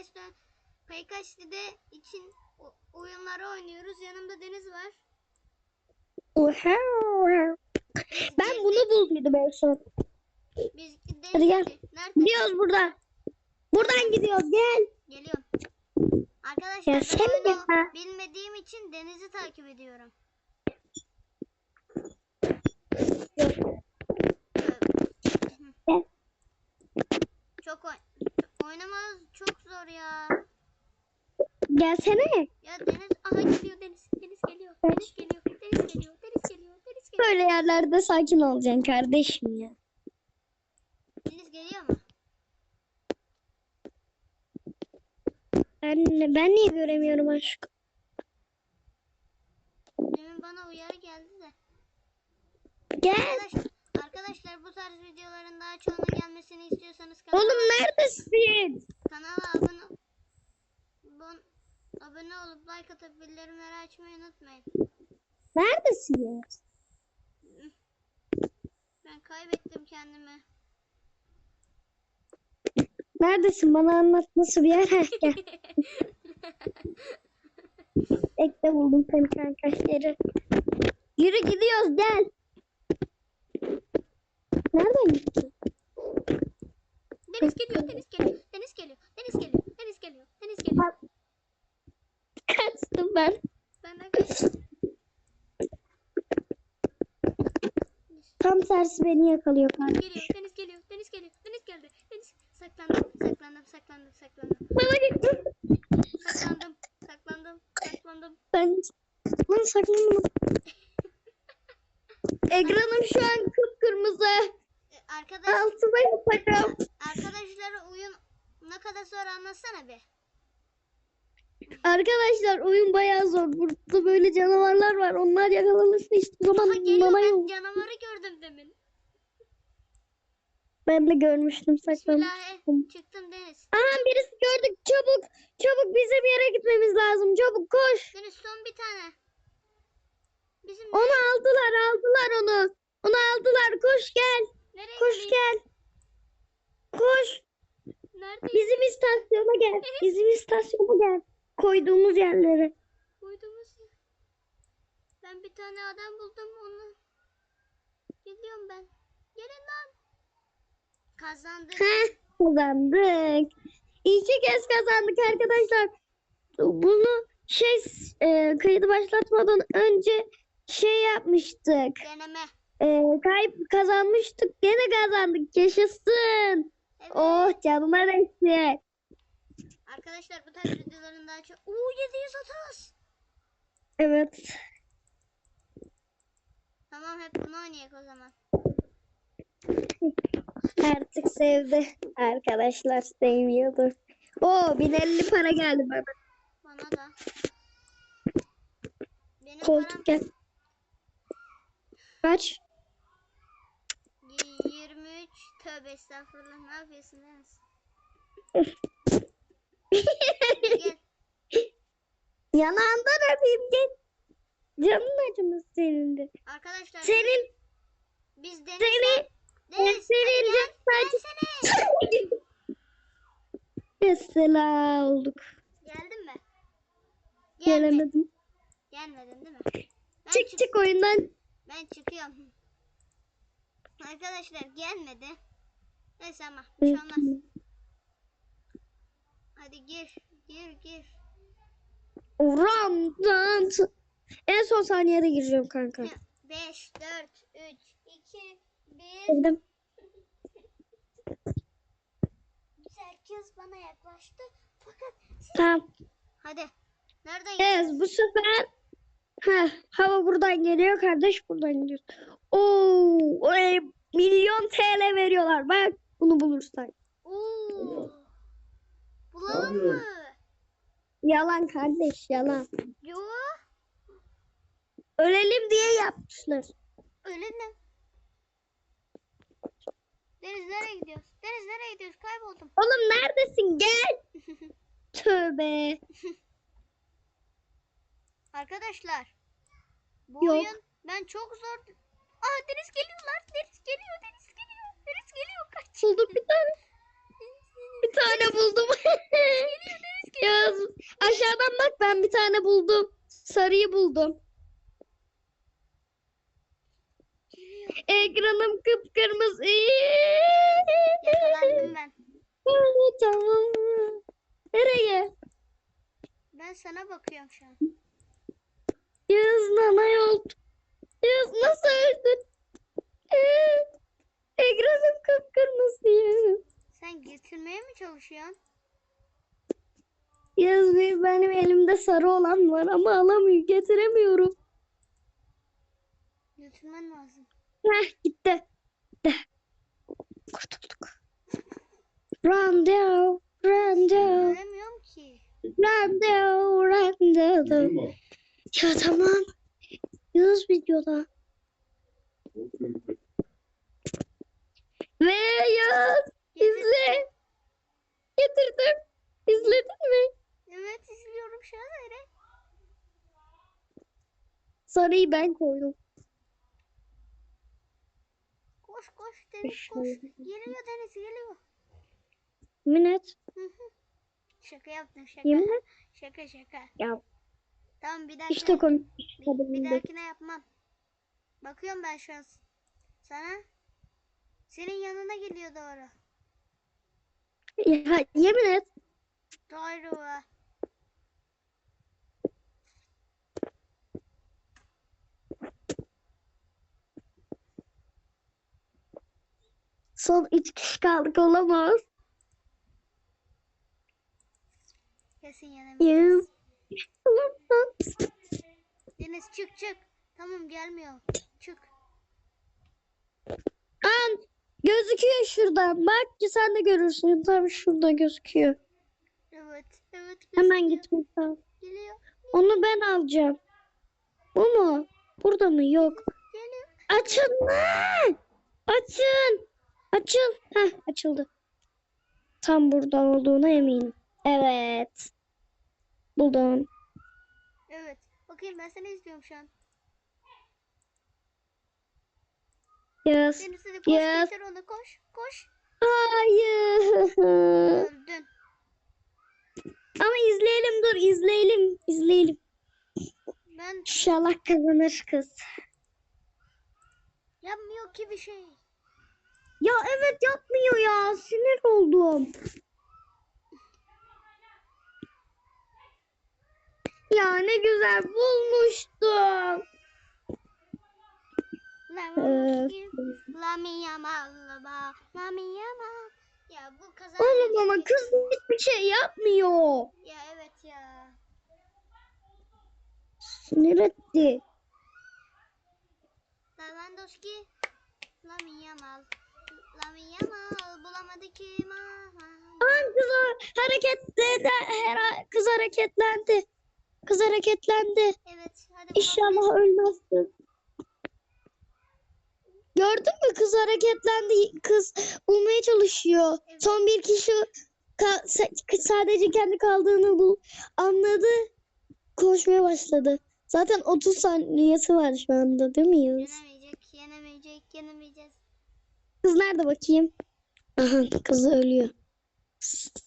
Paykaç'ta Paykaç'ta için oyunları oynuyoruz. Yanımda Deniz var. Ben bunu bulduydum en son. Biz Deniz Hadi gel. Nerede? Gidiyoruz buradan. Buradan gidiyoruz gel. Geliyorum. Arkadaşlar Ya ben sen oyunu ya. bilmediğim için Deniz'i takip ediyorum. Çok oy oynamanız çok zor ya. Gelsene. Ya Deniz aha geliyor Deniz. Deniz geliyor. Deniz geliyor. Deniz geliyor. Deniz geliyor. Deniz geliyor. Böyle yerlerde sakin olacaksın kardeşim ya. Deniz geliyor mu? Ben, ben niye göremiyorum aşkım? Demin bana uyarı geldi de. Gel. Arkadaş, arkadaşlar bu tarz videoların daha çoğuna gelmesini istiyorsanız kanala, Oğlum neredesin? kanala abone, bon, abone olup like atıp bildirimleri açmayı unutmayın. Neredesin ya? Ben kaybettim kendimi. Neredesin? Bana anlat nasıl bir yer? Gel. Ekle buldum seni kanka. Yürü. Yürü gidiyoruz gel. Nereden geliyor, Deniz geliyor, Deniz geliyor, Deniz geliyor, Deniz geliyor, Deniz geliyor. Kaçtım ben. Benden kaç. Tam tersi beni yakalıyor Deniz kanka. geliyor, Deniz geliyor, Deniz geliyor, Deniz geldi. Deniz saklandım, saklandım, saklandım, saklandım. Bana gitti. Saklandım, saklandım, saklandım. Ben lan saklandım. Ekranım şu an kıpkırmızı. Ee, Arkadaş, Altıma yapacağım. arkadaşlara oyun ne kadar sonra anlatsana bir. Arkadaşlar oyun bayağı zor. Burada böyle canavarlar var. Onlar yakalanırsa hiçbir zaman Aha geliyor bana ben yok. canavarı gördüm demin. Ben de görmüştüm saklanmış. Bismillah çıktım Deniz. Aha birisi gördük. Çabuk. Çabuk bize bir yere gitmemiz lazım. Çabuk koş. Deniz son bir tane. Bizim Onu aldılar aldılar onu. Onu aldılar. Koş gel. nereye Koş gideyim? gel. Koş. Nerede Bizim istasyona gel. Bizim istasyona gel. Koyduğumuz yerlere. koyduğumuz? Ben bir tane adam buldum onu. Gidiyorum ben. Gelin lan. Kazandık. Heh, kazandık. İki kez kazandık arkadaşlar. Bunu şey e, kaydı başlatmadan önce şey yapmıştık. Deneme. E, kayıp kazanmıştık. Gene kazandık. Yaşasın. Evet. Oh canıma değsin. Arkadaşlar bu tarz videoların daha çok... Uuu 730. Evet. Tamam hep bunu oynayalım o zaman. Artık sevdi. Arkadaşlar sevmiyordu. Oo 1050 para geldi bana. Bana da. Benim Koltuk param gel. Kaç? y- 23. Tövbe estağfurullah. Ne yapıyorsun Deniz? Gel. Yanağından öpeyim gel. Canın acımış senin de. Arkadaşlar Senin biz Deniz seni Deniz senin hadi de gel. sadece Mesela olduk. Geldin mi? Gelmedin. Gelemedim. Gelmedin değil mi? Ben Çık çık- çık oyundan. Ben çıkıyorum. Arkadaşlar gelmedi. Neyse ama bir şey olmaz. Hadi gir. Gir gir. Ramdan. En son saniyede gireceğim kanka. 5, 4, 3, 2, 1. Girdim. Herkes bana yaklaştı. Fakat Tamam. hadi. Nereden Evet bu sefer ha, hava buradan geliyor kardeş buradan gidiyor. Oo, e, milyon TL veriyorlar. Bak bunu bulursak. Bulalım mı? Yalan kardeş yalan. Yo. Ölelim diye yapmışlar. Öyle mi? Deniz nereye gidiyoruz? Deniz nereye gidiyoruz? Kayboldum. Oğlum neredesin gel. Tövbe. Arkadaşlar. Bu Yok. oyun ben çok zor. Aa Deniz geliyorlar. Deniz geliyor. Deniz geliyor. Deniz geliyor. Kaç. Buldum bir tane. Bir tane buldum. Geliyor aşağıdan bak ben bir tane buldum. Sarıyı buldum. Ekranım kıpkırmızı. Yakalandım ben. Tamam. Nereye? Ben sana bakıyorum şu an. Yağız nana yol. Yağız nasıl öldün? Ee, Ekranım kıpkırmızı. Yağız. Sen getirmeye mi çalışıyorsun? Yağız bir- benim elimde sarı olan var ama alamıyorum. Getiremiyorum. Götürmen lazım. Heh gitti. Gitti. Kurtulduk. Randevu. Randevu. Göremiyorum ki. Randevu. Randevu. Ya tamam. Yağız videoda. Ve Yağız izle. Getirdim. İzledin mi? Evet izliyorum şu an öyle. Sarıyı ben koydum. Koş koş Deniz koş. Geliyor Deniz geliyor. Yemin et. Hı hı. şaka yaptım şaka. Yemin et. Şaka şaka. Ya Tamam bir dahakine, işte komik. bir, bir dahakine yapmam. Bakıyorum ben şu an sana. Senin yanına geliyor doğru. Ya, yemin et. Doğru. Son üç kişi kaldık olamaz. Kesin. Olamaz. Deniz çık çık. Tamam gelmiyor. Çık. An gözüküyor şuradan. Bak ki sen de görürsün. Tabii şurada gözüküyor. Evet. Evet. Hemen gözüküyor. gitmek lazım. Geliyor. Onu ben alacağım. Bu mu? Burada mı? Yok. Geliyor. Açın lan! Açın! Açıl. Heh açıldı. Tam burada olduğuna eminim. Evet. Buldum. Evet. Bakayım ben seni izliyorum şu an. Yes. Deniz hadi koş Yes. getir onu koş. Koş. Hayır. Öldün. Ama izleyelim dur izleyelim. izleyelim. Ben İnşallah kazanır kız. yapmıyor ki bir şey. Ya evet yapmıyor ya. Sinir oldum. Ya ne güzel bulmuştum. Evet. Lami yamal ba. Lami yamal. Ya bu kazan. Oğlum ama kız hiçbir şey yapmıyor. Ya evet ya. Sinir etti. Lewandowski. Lami yamal. Lami yamal. Bulamadı ki mama. An kız ha- hareketlendi. Her kız hareketlendi. Kız hareketlendi. Evet. Hadi İnşallah ölmezsin. Gördün mü kız hareketlendi. Kız bulmaya çalışıyor. Evet. Son bir kişi sadece kendi kaldığını bul anladı. Koşmaya başladı. Zaten 30 saniyesi var şu anda değil mi Yağız? Yenemeyecek, yenemeyecek, yenemeyeceğiz. Kız nerede bakayım? Aha kız ölüyor.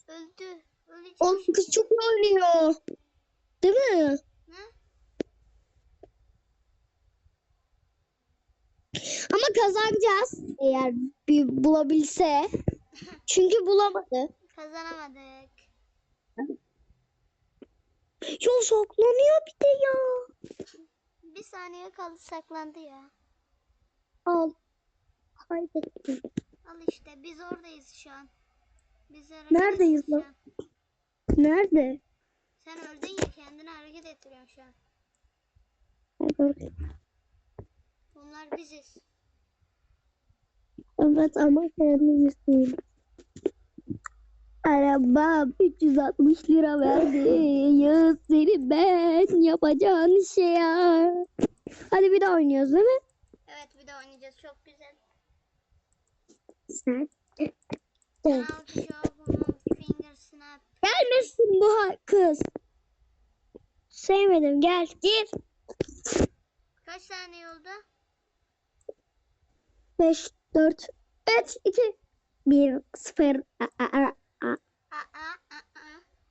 Öldü. Ölecek. Oğlum kız çok ölüyor. Değil mi? Ne? Ama kazanacağız eğer bir bulabilse. Çünkü bulamadı. Kazanamadık. Ya saklanıyor bir de ya. Bir saniye kaldı saklandı ya. Al. Kaybettim. Al işte biz oradayız şu an. Biz Neredeyiz lan? an. Nerede? Sen öldün ya kendini hareket ettiriyorsun şu an. Bunlar biziz. Evet ama kendimizin. Araba 360 lira verdi. Ya seni ben yapacağın şey ya. Hadi bir daha oynuyoruz değil mi? Evet bir de oynayacağız çok güzel. Sen. Gelmesin bu kız. Sevmedim gel gir. Kaç saniye oldu? 5, 4, 3, 2, 1, 0. Aa, aa, aa, aa.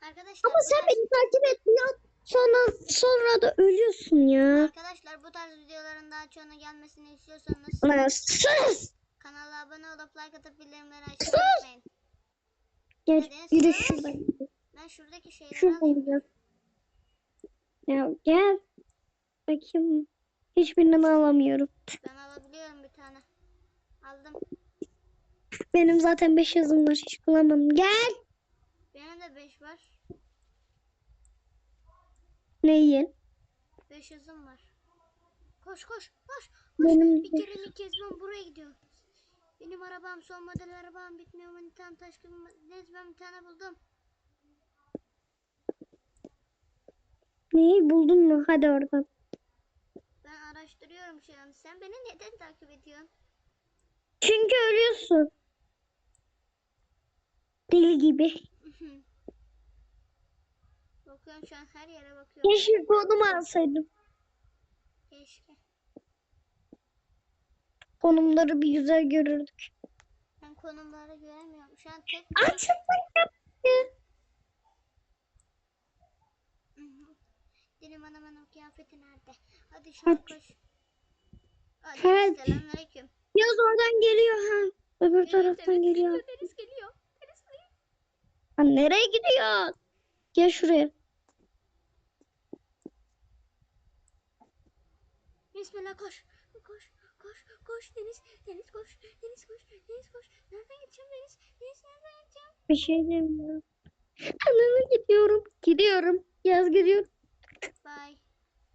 Arkadaşlar Ama sen tarz- beni takip etmiyorsun. Sonra sonra da ölüyorsun ya. Arkadaşlar bu tarz videoların daha çoğuna gelmesini istiyorsanız sus. kanala abone olup like atıp bildirimleri açmayı unutmayın. Gel yürü şuradan. Ben şuradaki şeyleri Şuradan alayım. gidiyor. Ya gel. Bakayım. Hiçbirini alamıyorum. Ben. Aldım. Benim zaten 5 yazım var. Hiç kullanmadım. Gel. Benim de 5 var. Neyi? 5 yazım var. Koş koş koş. koş. Benim Bir kere bir kez ben buraya gidiyorum. Benim arabam son model arabam bitmiyor. Ben tane taş gibi ben bir tane buldum. Neyi buldun mu? Hadi oradan. Ben araştırıyorum şu an. Sen beni neden takip ediyorsun? Çünkü ölüyorsun. Deli gibi. Bakıyorum şu an her yere bakıyorum. Keşke konumu alsaydım. Keşke. Konumları bir güzel görürdük. Ben konumları göremiyorum. Şu an tek Açıklık yaptı. Dilim anamın kıyafeti nerede? Hadi şu an Hadi. koş. Hadi Hadi. selamünaleyküm. Yaz oradan geliyor ha. Öbür taraftan geliyor. Deniz geliyor. Deniz geliyor. Ha, nereye gidiyor? Gel şuraya. Bismillah koş. Koş. Koş. Koş Deniz. Deniz koş. Deniz koş. Deniz koş. Nereden gideceğim Deniz? Deniz nereden gideceğim? Bir şey demiyorum. Anana gidiyorum. Gidiyorum. Yaz gidiyorum. Bye.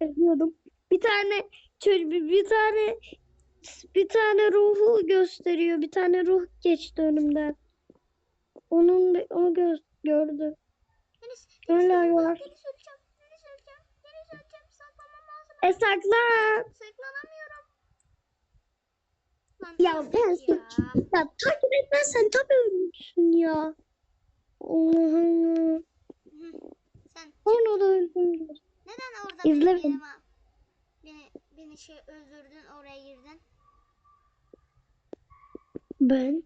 Gidiyorum. Bir tane çocuk bir, bir tane bir tane ruhu gösteriyor. Bir tane ruh geçti önümden. Onun o göz gördü. Öyle var. E saklan. Saklanamıyorum. Lan Ya ben ya. ya, takip etmezsen tabii ölürsün ya. Allah'ım. Hı. Sen Onu da öldürdüm. neden orada İzle benim beni. beni, beni şey öldürdün oraya girdin? Ben?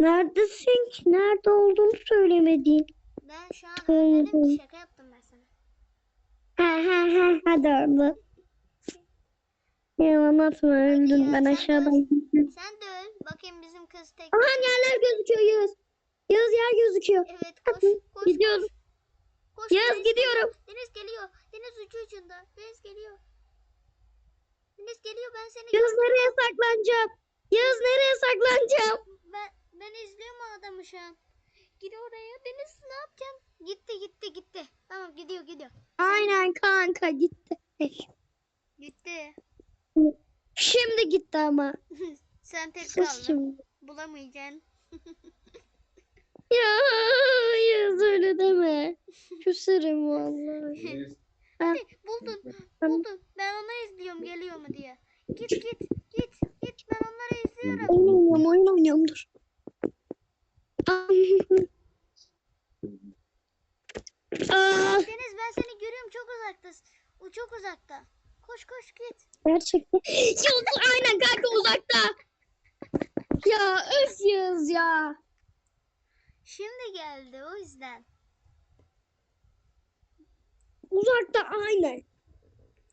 Neredesin ki? Nerede olduğunu söylemedin. Ben şu an ki şaka yaptım ben sana. Ha ha ha hadi orada. Ya anlatma öldüm ya, ben aşağıdan. Sen de öl. Bakayım bizim kız tek. Aha yerler gözüküyor Yağız. Yağız yer gözüküyor. Evet koş koş. Gidiyorum. Koş, Yağız Deniz gidiyorum. geliyor. Deniz geliyor. Deniz ucu ucunda. Deniz geliyor. Deniz geliyor ben seni Yağız nereye saklanacağım? Yağız nereye saklanacağım? Ben ben izliyorum o adamı şu an. Gir oraya. Deniz ne yapacaksın? Gitti gitti gitti. Tamam gidiyor gidiyor. Aynen kanka gitti. Gitti. Şimdi gitti ama. Sen tek Sus kaldın. şimdi. Bulamayacaksın. Ya Yağız öyle deme. Küserim vallahi. Ha, Buldun. Buldun. Ben onu izliyorum geliyor mu diye. Git git ben onları izliyorum. oyun oynuyorum oyun oynuyorum dur. Aa, Deniz ben seni görüyorum çok uzaktasın. O çok uzakta. Koş koş git. gerçekten. Yağız aynen kanka uzakta. Ya öf Yağız ya. Şimdi geldi o yüzden. Uzakta aynen.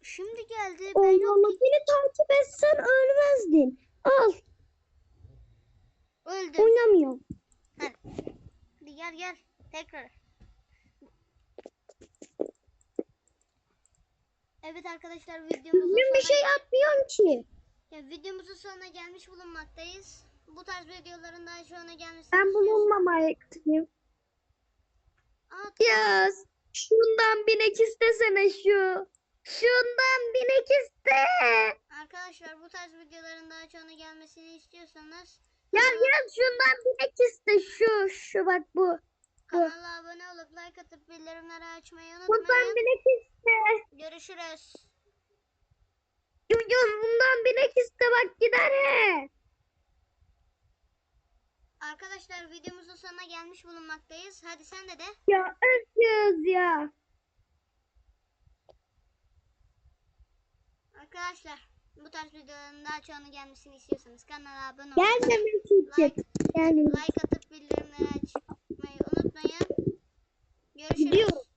Şimdi geldi. Ben Allah yok. Beni takip etsen ölmezdin. Al Öldü. oynamıyorum. Hadi. Hadi gel gel. Tekrar. Evet arkadaşlar videomuzun Ben bir sonuna, şey yapmıyorum ki. ya, videomuzun sonuna gelmiş bulunmaktayız. Bu tarz videoların daha sonra gelmesini Ben bulunmamaktayım. Yaz. Şundan binek istesene şu. Şundan binek iste. Arkadaşlar bu tarz videoların daha sonra gelmesini istiyorsanız Ya yaz şundan binek iste şu. Şu bak bu. kanala abone olup like atıp bildirimleri açmayı Bundan unutmayın. binek iste. Görüşürüz. Yaz bundan binek iste bak gider he. Arkadaşlar videomuzun sonuna gelmiş bulunmaktayız. Hadi sen de de. Ya yaz ya. Arkadaşlar bu tarz videoların daha çoğunu gelmesini istiyorsanız kanala abone Gelmemek için. like, like atıp bildirimleri açmayı unutmayın. Görüşürüz. Gidiyorum.